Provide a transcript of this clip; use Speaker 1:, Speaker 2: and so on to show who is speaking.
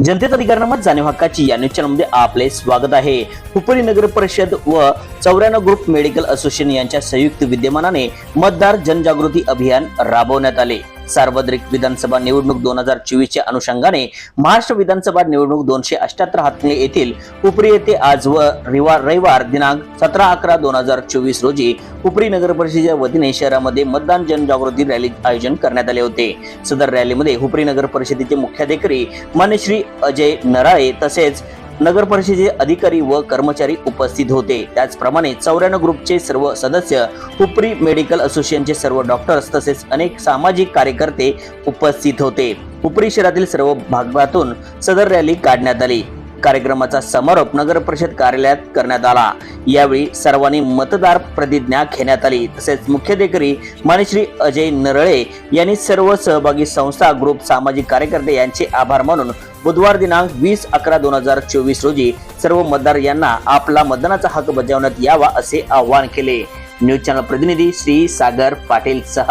Speaker 1: जनतेत मत जाणीव हक्काची या न्यूज चॅनलमध्ये आपले स्वागत आहे. हुपरी नगर परिषद व चौऱ्याण्णव ग्रुप मेडिकल असोसिएशन यांच्या संयुक्त विद्यमानाने मतदार जनजागृती अभियान राबवण्यात आले. सार्वत्रिक विधानसभा निवडणूक दोन हजार चोवीसच्या अनुषंगाने महाराष्ट्र विधानसभा निवडणूक दोनशे अष्ट्याहत्तर हातणे येथील उपरी येथे आज व रविवार रविवार दिनांक सतरा अकरा दोन हजार चोवीस रोजी उपरी नगर परिषदेच्या वतीने शहरामध्ये मतदान जनजागृती रॅली आयोजन करण्यात आले होते. सदर रॅलीमध्ये उपरी नगर परिषदेचे मुख्याधिकारी मान्य श्री अजय नराळे तसेच नगर परिषदेचे अधिकारी व कर्मचारी उपस्थित होते. त्याचप्रमाणे चौऱ्याण्णव ग्रुपचे सर्व सदस्य हुपरी मेडिकल असोसिएशनचे सर्व डॉक्टर्स तसेच अनेक सामाजिक कार्यकर्ते उपस्थित होते. हुपरी शहरातील सर्व भागातून सदर रॅली काढण्यात आली. कार्यक्रमाचा समारोप नगर परिषद कार्यालयात करण्यात आला. यावेळी सर्वांनी मतदार प्रतिज्ञा घेण्यात आली. तसेच मुख्याधिकारी मानेश्री अजय नरळे यांनी सर्व सहभागी संस्था ग्रुप सामाजिक कार्यकर्ते यांचे आभार मानून बुधवार दिनांक वीस अकरा दोन हजार चोवीस रोजी सर्व मतदार यांना आपला मतदानाचा हक्क बजावण्यात यावा असे आवाहन केले. न्यूज चॅनल प्रतिनिधी श्री सागर पाटील सह.